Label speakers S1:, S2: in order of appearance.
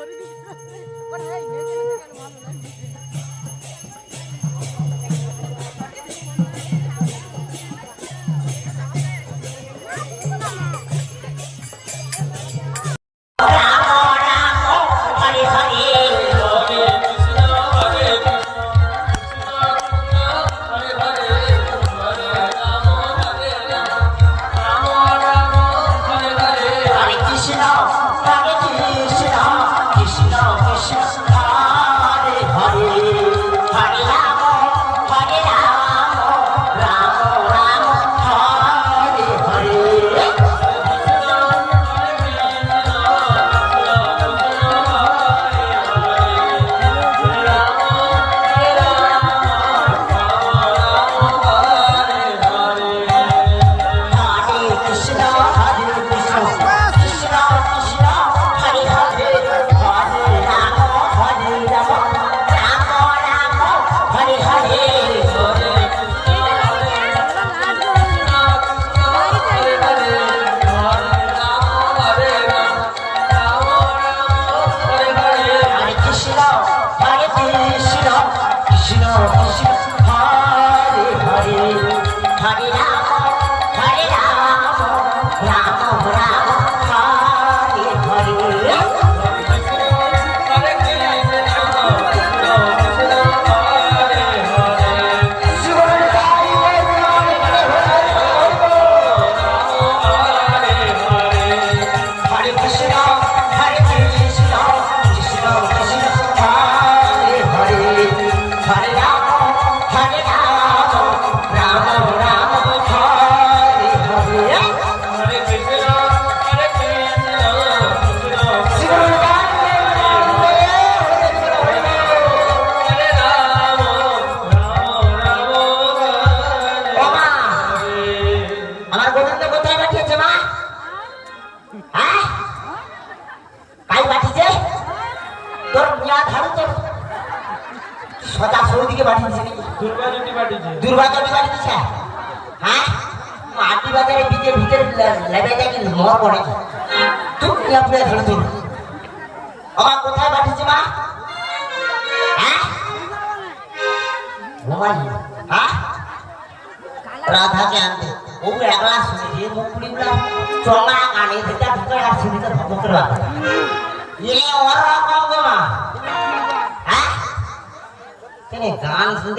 S1: করে দিই
S2: 啊 আমার গোবিন্দ কোথায় পাঠিয়েছে মা? হ্যাঁ? কাই পাঠিয়েছে? তোর মিয়া ধারু তোর সদা সৌদিকে পাঠিয়েছে নাকি?
S1: দুর্গাজটি পাঠিয়েছে।
S2: দুর্গাজটি পাঠিয়েছে? হ্যাঁ? মাটি বাজারে বিচের কোথায় পাঠিয়েছে মা? হ্যাঁ? राधा के आंधे वो वेगळा सुनी मुकुडीला चोळा गाणी त्याच्या भुकळा सुनी तर ये